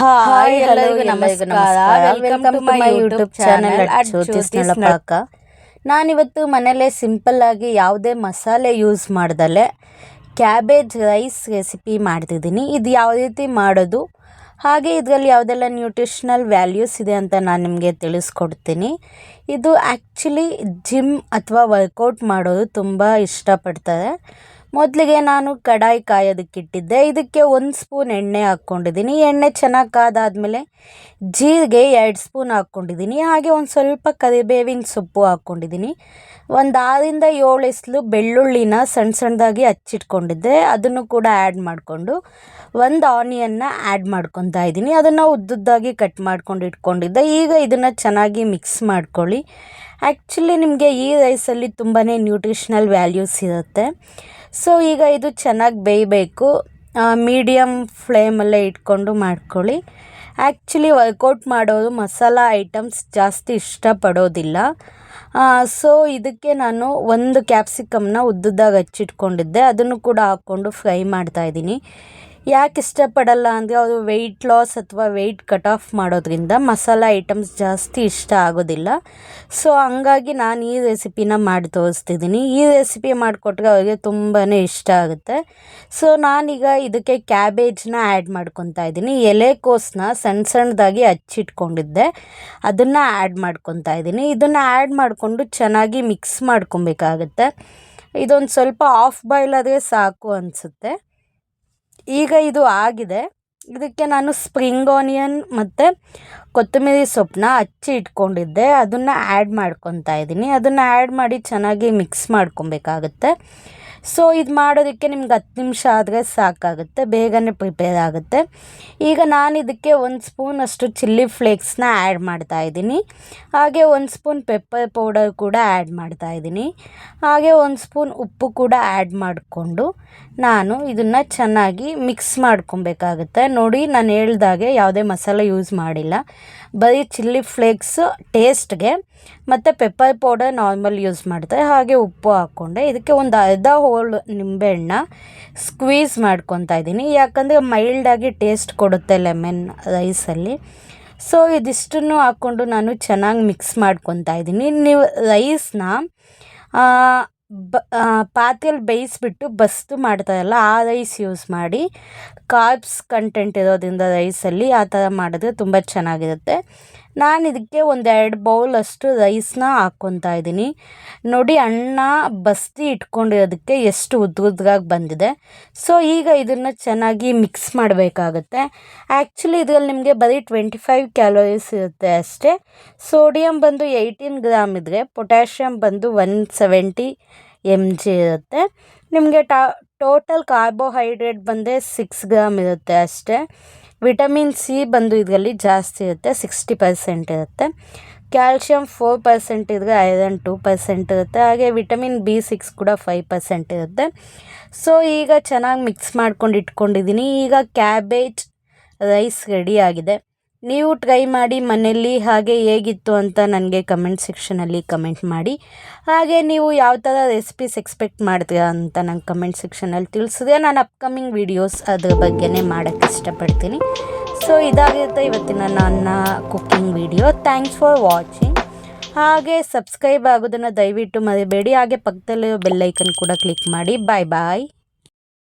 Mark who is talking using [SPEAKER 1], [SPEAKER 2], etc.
[SPEAKER 1] Hi
[SPEAKER 2] ಎಲ್ಲರಿಗೂ ನಮಸ್ಕಾರ. Welcome to my YouTube channel at ನಾನಿವತ್ತು ಮನೇಲೆ ಸಿಂಪಲ್ ಆಗಿ ಯಾವುದೇ ಮಸಾಲೆ ಯೂಸ್ ಮಾಡ್ದಲೆ ಕ್ಯಾಬೇಜ್ ರೈಸ್ ರೆಸಿಪಿ ಮಾಡ್ತಿದ್ದೀನಿ. ಇದು ಯಾವ ರೀತಿ ಮಾಡೋದು? ಹಾಗೆ ಇದರಲ್ಲಿ ಯಾವುದೆಲ್ಲ ನ್ಯೂಟ್ರಿಷನಲ್ ವ್ಯಾಲ್ಯೂಸ್ ಇದೆ ಅಂತ ನಾನು ನಿಮಗೆ ತಿಳಿಸ್ಕೊಡ್ತೀನಿ. ಇದು ಆ್ಯಕ್ಚುಲಿ ಜಿಮ್ ಅಥವಾ ವರ್ಕೌಟ್ ಮಾಡೋದು ತುಂಬ ಇಷ್ಟಪಡ್ತಾರೆ. ಮೊದಲಿಗೆ ನಾನು ಕಡಾಯಿ ಕಾಯೋದಕ್ಕಿಟ್ಟಿದ್ದೆ ಇದಕ್ಕೆ ಒಂದು ಸ್ಪೂನ್ ಎಣ್ಣೆ ಹಾಕ್ಕೊಂಡಿದ್ದೀನಿ. ಎಣ್ಣೆ ಚೆನ್ನಾಗಿ ಕಾದಾದಮೇಲೆ ಜೀರಿಗೆ ಎರಡು ಸ್ಪೂನ್ ಹಾಕ್ಕೊಂಡಿದ್ದೀನಿ. ಹಾಗೆ ಒಂದು ಸ್ವಲ್ಪ ಕರಿಬೇವಿನ ಸೊಪ್ಪು ಹಾಕ್ಕೊಂಡಿದ್ದೀನಿ. ಒಂದು ಆರಿಂದ ಏಳು ಎಸ್ಲು ಬೆಳ್ಳುಳ್ಳಿನ ಸಣ್ಣ ಸಣ್ಣದಾಗಿ ಹಚ್ಚಿಟ್ಕೊಂಡಿದ್ದೆ. ಅದನ್ನು ಕೂಡ ಆ್ಯಡ್ ಮಾಡಿಕೊಂಡು ಒಂದು ಆನಿಯನ್ನ ಆ್ಯಡ್ ಮಾಡ್ಕೊತಾ ಇದ್ದೀನಿ. ಅದನ್ನು ಉದ್ದುದ್ದಾಗಿ ಕಟ್ ಮಾಡ್ಕೊಂಡು ಇಟ್ಕೊಂಡಿದ್ದೆ. ಈಗ ಇದನ್ನು ಚೆನ್ನಾಗಿ ಮಿಕ್ಸ್ ಮಾಡ್ಕೊಳ್ಳಿ. ಆ್ಯಕ್ಚುಲಿ ನಿಮಗೆ ಈ ರೈಸಲ್ಲಿ ತುಂಬಾ ನ್ಯೂಟ್ರಿಷನಲ್ ವ್ಯಾಲ್ಯೂಸ್ ಇರುತ್ತೆ. ಸೊ ಈಗ ಇದು ಚೆನ್ನಾಗಿ ಬೇಯಬೇಕು. ಮೀಡಿಯಮ್ ಫ್ಲೇಮಲ್ಲೇ ಇಟ್ಕೊಂಡು ಮಾಡ್ಕೊಳ್ಳಿ. ಆ್ಯಕ್ಚುಲಿ ವರ್ಕೌಟ್ ಮಾಡೋರು ಮಸಾಲ ಐಟಮ್ಸ್ ಜಾಸ್ತಿ ಇಷ್ಟಪಡೋದಿಲ್ಲ. ಸೊ ಇದಕ್ಕೆ ನಾನು ಒಂದು ಕ್ಯಾಪ್ಸಿಕಮ್ನ ಉದ್ದುದ್ದಾಗಿ ಹಚ್ಚಿಟ್ಕೊಂಡಿದ್ದೆ. ಅದನ್ನು ಕೂಡ ಹಾಕ್ಕೊಂಡು ಫ್ರೈ ಮಾಡ್ತಾಯಿದ್ದೀನಿ ಯಾಕೆ ಇಷ್ಟಪಡಲ್ಲ ಅಂದರೆ ಅವರು ವೆಯ್ಟ್ ಲಾಸ್ ಅಥವಾ ವೆಯ್ಟ್ ಕಟ್ ಆಫ್ ಮಾಡೋದ್ರಿಂದ ಮಸಾಲ ಐಟಮ್ಸ್ ಜಾಸ್ತಿ ಇಷ್ಟ ಆಗೋದಿಲ್ಲ. ಸೊ ಹಂಗಾಗಿ ನಾನು ಈ ರೆಸಿಪಿನ ಮಾಡಿ ತೋರಿಸ್ತಿದ್ದೀನಿ ಈ ರೆಸಿಪಿ ಮಾಡಿಕೊಟ್ರೆ ಅವರಿಗೆ ತುಂಬಾ ಇಷ್ಟ ಆಗುತ್ತೆ. ಸೊ ನಾನೀಗ ಇದಕ್ಕೆ ಕ್ಯಾಬೇಜ್ನ ಆ್ಯಡ್ ಮಾಡ್ಕೊತಾ ಇದ್ದೀನಿ. ಎಲೆಕೋಸನ್ನ ಸಣ್ಣ ಸಣ್ಣದಾಗಿ ಹಚ್ಚಿಟ್ಕೊಂಡಿದ್ದೆ. ಅದನ್ನು ಆ್ಯಡ್ ಮಾಡ್ಕೊತಾ ಇದ್ದೀನಿ. ಇದನ್ನು ಆ್ಯಡ್ ಮಾಡಿಕೊಂಡು ಚೆನ್ನಾಗಿ ಮಿಕ್ಸ್ ಮಾಡ್ಕೊಬೇಕಾಗತ್ತೆ. ಇದೊಂದು ಸ್ವಲ್ಪ ಆಫ್ ಬಾಯ್ಲ್ ಆದರೆ ಸಾಕು ಅನಿಸುತ್ತೆ. ಈಗ ಇದು ಆಗಿದೆ. ಇದಕ್ಕೆ ನಾನು ಸ್ಪ್ರಿಂಗ್ ಆನಿಯನ್ ಮತ್ತು ಕೊತ್ತಂಬರಿ ಸೊಪ್ಪನ್ನ ಹಚ್ಚಿ ಇಟ್ಕೊಂಡಿದ್ದೆ. ಅದನ್ನು ಆ್ಯಡ್ ಮಾಡ್ಕೊತಾ ಇದ್ದೀನಿ. ಅದನ್ನು ಆ್ಯಡ್ ಮಾಡಿ ಚೆನ್ನಾಗಿ ಮಿಕ್ಸ್ ಮಾಡ್ಕೊಬೇಕಾಗತ್ತೆ. ಸೊ ಇದು ಮಾಡೋದಕ್ಕೆ ನಿಮ್ಗೆ ಹತ್ತು ನಿಮಿಷ ಆದರೆ ಸಾಕಾಗುತ್ತೆ, ಬೇಗನೆ ಪ್ರಿಪೇರ್ ಆಗುತ್ತೆ. ಈಗ ನಾನು ಇದಕ್ಕೆ ಒಂದು ಸ್ಪೂನಷ್ಟು ಚಿಲ್ಲಿ ಫ್ಲೇಕ್ಸ್ನ ಆ್ಯಡ್ ಮಾಡ್ತಾ ಇದ್ದೀನಿ. ಹಾಗೆ ಒಂದು ಸ್ಪೂನ್ ಪೆಪ್ಪರ್ ಪೌಡರ್ ಕೂಡ ಆ್ಯಡ್ ಮಾಡ್ತಾ ಇದ್ದೀನಿ. ಹಾಗೆ ಒಂದು ಸ್ಪೂನ್ ಉಪ್ಪು ಕೂಡ ಆ್ಯಡ್ ಮಾಡಿಕೊಂಡು ನಾನು ಇದನ್ನು ಚೆನ್ನಾಗಿ ಮಿಕ್ಸ್ ಮಾಡ್ಕೊಬೇಕಾಗುತ್ತೆ. ನೋಡಿ, ನಾನು ಹೇಳ್ದಾಗೆ ಯಾವುದೇ ಮಸಾಲೆ ಯೂಸ್ ಮಾಡಿಲ್ಲ. ಬರೀ ಚಿಲ್ಲಿ ಫ್ಲೇಕ್ಸ್ ಟೇಸ್ಟ್ಗೆ ಮತ್ತು ಪೆಪ್ಪರ್ ಪೌಡರ್ ನಾರ್ಮಲ್ ಯೂಸ್ ಮಾಡ್ತಾರೆ ಹಾಗೆ ಉಪ್ಪು ಹಾಕ್ಕೊಂಡೆ. ಇದಕ್ಕೆ ಒಂದು ಅರ್ಧ ಹೋಳು ನಿಂಬೆಹಣ್ಣ ಸ್ಕ್ವೀಸ್ ಮಾಡ್ಕೊತಾ ಇದ್ದೀನಿ. ಯಾಕಂದರೆ ಮೈಲ್ಡಾಗಿ ಟೇಸ್ಟ್ ಕೊಡುತ್ತೆ ಲೆಮನ್ ರೈಸಲ್ಲಿ ಸೊ ಇದಿಷ್ಟನ್ನು ಹಾಕ್ಕೊಂಡು ನಾನು ಚೆನ್ನಾಗಿ ಮಿಕ್ಸ್ ಮಾಡ್ಕೊತಾ ಇದ್ದೀನಿ. ನೀವು ರೈಸ್ನ ಬ ಪಾತ್ರೆಯಲ್ಲಿ ಬೇಯಿಸ್ಬಿಟ್ಟು ಬಸ್ತು ಮಾಡ್ತಾರಲ್ಲ ಆ ರೈಸ್ ಯೂಸ್ ಮಾಡಿ ಕಾರ್ಬ್ಸ್ ಕಂಟೆಂಟ್ ಇರೋದ್ರಿಂದ ರೈಸಲ್ಲಿ ಆ ಥರ ಮಾಡಿದ್ರೆ ತುಂಬ ಚೆನ್ನಾಗಿರುತ್ತೆ. ನಾನು ಇದಕ್ಕೆ ಒಂದೆರಡು ಅಷ್ಟು ರೈಸ್ನ ಹಾಕ್ಕೊತಾ ಇದ್ದೀನಿ. ನೋಡಿ ಅಣ್ಣ ಬಸ್ತಿ ಇಟ್ಕೊಂಡಿರೋದಕ್ಕೆ ಎಷ್ಟು ಉದ್ದುದ್ರಾಗಿ ಬಂದಿದೆ. ಸೊ ಈಗ ಇದನ್ನು ಚೆನ್ನಾಗಿ ಮಿಕ್ಸ್ ಮಾಡಬೇಕಾಗತ್ತೆ. ಆ್ಯಕ್ಚುಲಿ ಇದರಲ್ಲಿ ನಿಮಗೆ ಬರೀ ಟ್ವೆಂಟಿ ಫೈವ್ ಕ್ಯಾಲೋರೀಸ್ ಇರುತ್ತೆ ಅಷ್ಟೇ. ಸೋಡಿಯಂ ಬಂದು ಏಯ್ಟೀನ್ ಗ್ರಾಮ್ ಇದ್ದರೆ ಪೊಟ್ಯಾಷಿಯಮ್ ಬಂದು ಒನ್ ಸೆವೆಂಟಿ ಎಂ ಜಿ ಇರುತ್ತೆ. ನಿಮಗೆ ಟಾ ಟೋಟಲ್ ಕಾರ್ಬೋಹೈಡ್ರೇಟ್ ಬಂದರೆ ಸಿಕ್ಸ್ ಗ್ರಾಮ್ ಇರುತ್ತೆ ಅಷ್ಟೇ. ವಿಟಮಿನ್ ಸಿ ಬಂದು ಇದರಲ್ಲಿ ಜಾಸ್ತಿ ಇರುತ್ತೆ, ಸಿಕ್ಸ್ಟಿ ಪರ್ಸೆಂಟ್ ಇರುತ್ತೆ. ಕ್ಯಾಲ್ಶಿಯಮ್ ಫೋರ್ ಪರ್ಸೆಂಟ್ ಇದ್ರೆ ಐರನ್ ಟೂ ಪರ್ಸೆಂಟ್ ಇರುತ್ತೆ, ಹಾಗೆ ವಿಟಮಿನ್ ಬಿ ಸಿಕ್ಸ್ ಕೂಡ ಫೈವ್ ಪರ್ಸೆಂಟ್ ಇರುತ್ತೆ. ಸೊ, ಈಗ ಚೆನ್ನಾಗಿ ಮಿಕ್ಸ್ ಮಾಡ್ಕೊಂಡು ಇಟ್ಕೊಂಡಿದ್ದೀನಿ. ಈಗ ಕ್ಯಾಬೇಜ್ ರೈಸ್ ರೆಡಿ ಆಗಿದೆ. ನೀವು ಟ್ರೈ ಮಾಡಿ ಮನೆಯಲ್ಲಿ ಹಾಗೆ ಹೇಗಿತ್ತು ಅಂತ ನನಗೆ ಕಮೆಂಟ್ ಸೆಕ್ಷನಲ್ಲಿ ಕಮೆಂಟ್ ಮಾಡಿ. ಹಾಗೆ ನೀವು ಯಾವ ಥರ ರೆಸಿಪೀಸ್ ಎಕ್ಸ್ಪೆಕ್ಟ್ ಮಾಡ್ತೀರಾ ಅಂತ ನಂಗೆ ಕಮೆಂಟ್ ಸೆಕ್ಷನಲ್ಲಿ ತಿಳಿಸಿದ್ರೆ ನಾನು ಅಪ್ಕಮಿಂಗ್ ವೀಡಿಯೋಸ್ ಅದ್ರ ಬಗ್ಗೆನೇ ಮಾಡೋಕ್ಕೆ ಇಷ್ಟಪಡ್ತೀನಿ. ಸೊ ಇದಾಗಿರುತ್ತೆ ಇವತ್ತಿನ ನನ್ನ cooking video thanks for watching ಹಾಗೆ ಸಬ್ಸ್ಕ್ರೈಬ್ ಆಗೋದನ್ನು ದಯವಿಟ್ಟು ಮರಿಬೇಡಿ. ಹಾಗೆ ಪಕ್ಕದಲ್ಲಿರೋ ಬೆಲ್ಲೈಕನ್ ಕೂಡ ಕ್ಲಿಕ್ ಮಾಡಿ. ಬಾಯ್ ಬಾಯ್